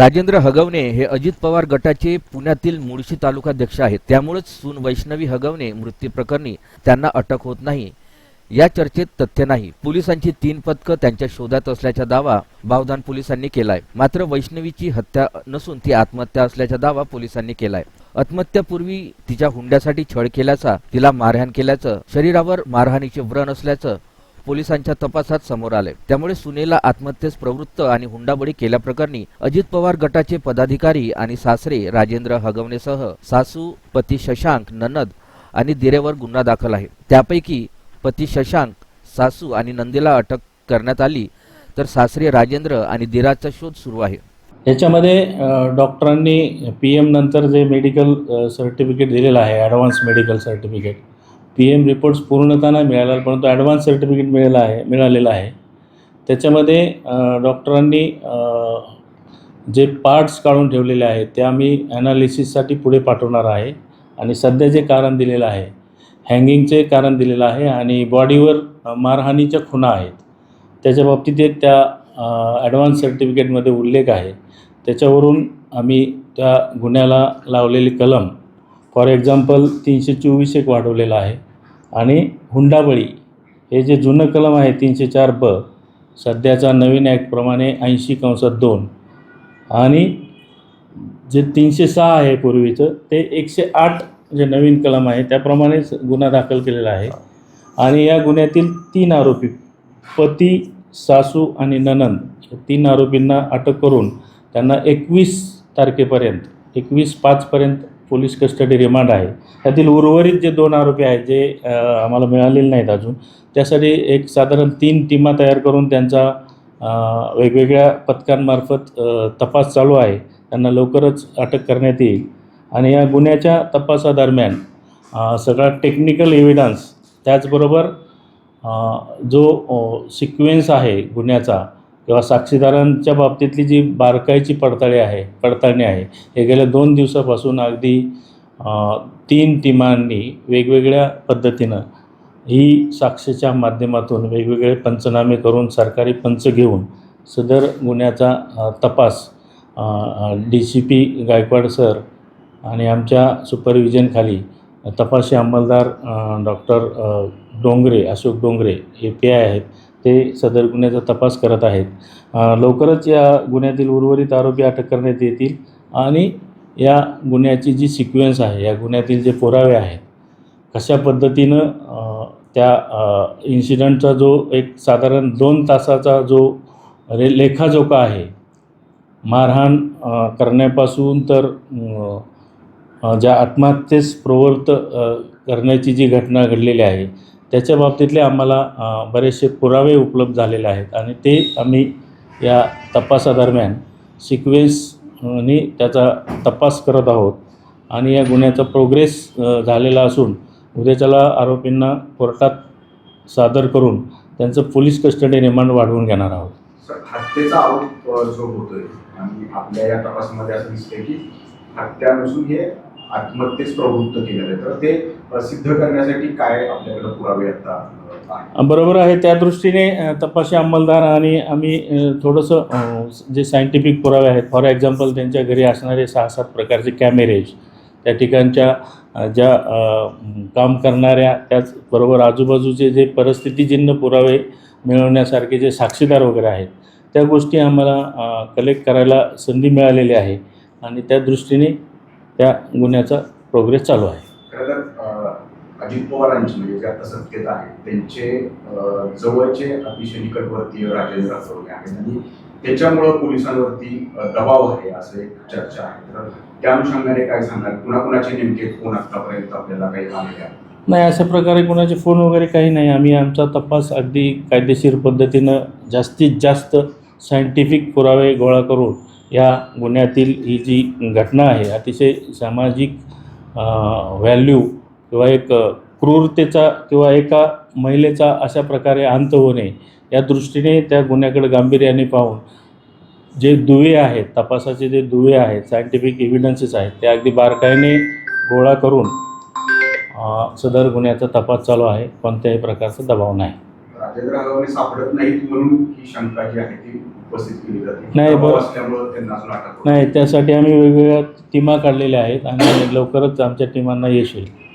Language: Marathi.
राजेंद्र हगवणे हे अजित पवार गटाचे पुण्यातील मुळशी तालुकाध्यक्ष आहेत. त्यामुळेच सून वैष्णवी हगवणे मृत्यूप्रकरणी त्यांना अटक होत नाही. या चर्चेत तथ्य नाही. पोलिसांची तीन पथकं त्यांच्या शोधात असल्याचा दावा बावधान पोलिसांनी केलाय. मात्र वैष्णवीची हत्या नसून ती आत्महत्या असल्याचा दावा पोलिसांनी केलाय. आत्महत्यापूर्वी तिच्या हुंड्यासाठी छळ केल्याचा तिला मारहाण केल्याचं शरीरावर मारहाणीचे व्रण असल्याचं पोलिसांच्या तपासात समोर आले. त्यामुळे सुनेला आत्महत्येस प्रवृत्त आणि हुंडाबळी केल्याप्रकरणी अजित पवार गटाचे पदाधिकारी आणि सासरे राजेंद्र हगवणेसह सासू पती शशांक ननद आणि दिरेवर गुन्हा दाखल आहे. त्यापैकी पती शशांक सासू आणि नंदीला अटक करण्यात आली तर सासरे राजेंद्र आणि दिराचा शोध सुरू आहे. याच्यामध्ये डॉक्टरांनी पी एम नंतर जे मेडिकल सर्टिफिकेट दिलेलं आहे advance medical certificate P M reports पूर्णतः नाही मिळाला परंतु ॲडव्हान्स सर्टिफिकेट मिळालं आहे मिळालेलं आहे. त्याच्यामध्ये डॉक्टरांनी जे पार्ट्स काढून ठेवलेले आहेत ते आम्ही ॲनालिसिससाठी पुढे पाठवणार आहे. आणि सध्या जे कारण दिलेलं आहे हँगिंगचे कारण दिलेलं आहे आणि बॉडीवर मारहाणीच्या खुणा आहेत. त्याच्या बाबतीत एक त्या ॲडव्हान्स सर्टिफिकेटमध्ये उल्लेख आहे. त्याच्यावरून आम्ही त्या गुन्ह्याला लावलेली कलम फॉर एक्झाम्पल तीनशे चोवीस एक वाढवलेला आहे. आणि हुंडाबळी हे जे जुनं कलम आहे तीनशे चार ब सध्याचा नवीन ॲक्टप्रमाणे ऐंशी कंसात दोन. आणि जे तीनशे सहा आहे पूर्वीचं ते एकशे आठ जे नवीन कलम आहे त्याप्रमाणेच गुन्हा दाखल केलेला आहे. आणि या गुन्ह्यातील तीन आरोपी पती सासू आणि ननंद या तीन आरोपींना अटक करून त्यांना एकवीस तारखेपर्यंत एकवीस पाचपर्यंत पोलीस कस्टडी रिमांड आहे. त्यातील उर्वरित जे दोन आरोपी आहेत जे आम्हाला मिळालेले नाहीत अजून त्यासाठी एक साधारण तीन टीमा तयार करून त्यांचा वेगवेगळ्या पथकांमार्फत तपास चालू आहे. त्यांना लवकरच अटक करण्यात येईल. आणि या गुन्ह्याच्या तपासादरम्यान सगळा टेक्निकल एव्हिडन्स त्याचबरोबर जो सिक्वेन्स आहे गुन्ह्याचा किंवा साक्षीदारांच्या बाबतीतली जी बारकाईची पडताळी आहे पडताळणी आहे हे गेल्या दोन दिवसापासून अगदी तीन टीमांनी वेगवेगळ्या पद्धतीनं ही साक्षीच्या माध्यमातून वेगवेगळे पंचनामे करून सरकारी पंच घेऊन सदर गुन्ह्याचा तपास D C P Gaikwad sir आणि आमच्या सुपरविजनखाली तपासी अंमलदार डॉक्टर डोंगरे अशोक डोंगरे हे पी आय आहेत. ते सदर गुन्ह्याचा तपास करत आहेत. लवकरच या गुन्ह्यातील उर्वरित आरोपी अटक करण्यात येतील आणि या गुन्ह्याची जी सिक्वेन्स आहे या गुन्ह्यातील जे पुरावे आहेत कशा पद्धतीनं त्या इन्सिडंटचा जो एक साधारण दोन तासाचा जो रे लेखाजोखा आहे मारहाण करण्यापासून तर ज्या आत्महत्येस प्रवृत्त करण्याची जी घटना घडलेली आहे त्याच्या बाबतीतले आम्हाला बरेचसे पुरावे उपलब्ध झालेले आहेत आणि ते आम्ही या तपासादरम्यान सिक्वेन्सनी त्याचा तपास करत आहोत आणि या गुन्ह्याचा प्रोग्रेस झालेला असून उद्याच्याला आरोपींना कोर्टात सादर करून त्यांचं पोलीस कस्टडी रिमांड वाढवून घेणार आहोत. हत्येचा आरोप जो होतोय आणि आपल्या या तपासामध्ये असं दिसतंय की हत्या नसून हे आत्महत्येस प्रवृत्त केलेलं. आहे तर ते सिद्ध करण्यासाठी काय आपल्याकडे पुरावे आता बरोबर आहे. त्या दृष्टीने तपाशी तपासी अंमलदार आणि आम्ही थोडंसं जे सायंटिफिक पुरावे आहेत फॉर एक्झाम्पल त्यांच्या घरी असणारे सहा सात प्रकारचे कॅमेरेज त्या ठिकाणच्या ज्या काम करणाऱ्या त्याचबरोबर आजूबाजूचे जे परिस्थितीजन्य पुरावे मिळवण्यासारखे जे साक्षीदार वगैरे आहेत त्या गोष्टी आम्हाला कलेक्ट करायला संधी मिळालेली आहे. आणि त्या दृष्टीने त्या गुन्ह्याचा प्रोग्रेस चालू आहे. अजित पवारांची म्हणजे जे आता सत्तेत आहेत त्यांचे जवळचे अतिशय निकटवर्तीय राजेंद्र आठवले आहेत. आणि त्याच्यामुळं पोलिसांवरती दबाव आहे असं एक चर्चा आहे. तर त्या अनुषंगाने काय सांगाल कुणाकुणाचे नेमके फोन आतापर्यंत आपल्याला काही आलेले आहेत? नाही अशा प्रकारे कोणाचे फोन वगैरे काही नाही. आम्ही आमचा तपास अगदी कायदेशीर पद्धतीनं जास्तीत जास्त सायंटिफिक पुरावे गोळा करून या गुन्ह्यातील ही जी घटना आहे अतिशय सामाजिक व्हॅल्यू किंवा एक क्रूरतेचा किंवा एका महिलेचा अशा प्रकारे अंत होणे या दृष्टीने त्या गुन्ह्याकडे गांभीर्याने पाहून जे दुवे आहेत तपासाचे जे दुवे आहेत सायंटिफिक एव्हिडन्सेस आहेत ते अगदी बारकाईने गोळा करून सदर गुन्ह्याचा तपास चालू आहे कोणत्याही प्रकारचा दबाव नाही. राजेंद्र सापडत नाहीत म्हणून ही शंका जी आहे ती उपस्थित केली जाते. नाही, दबाव ब- असल्यामुळं त्यांना अजून अटक होत. नाही त्यासाठी आम्ही वेगवेगळ्या टीमा काढलेल्या आहेत आणि लवकरच आमच्या टीमांना यश येईल.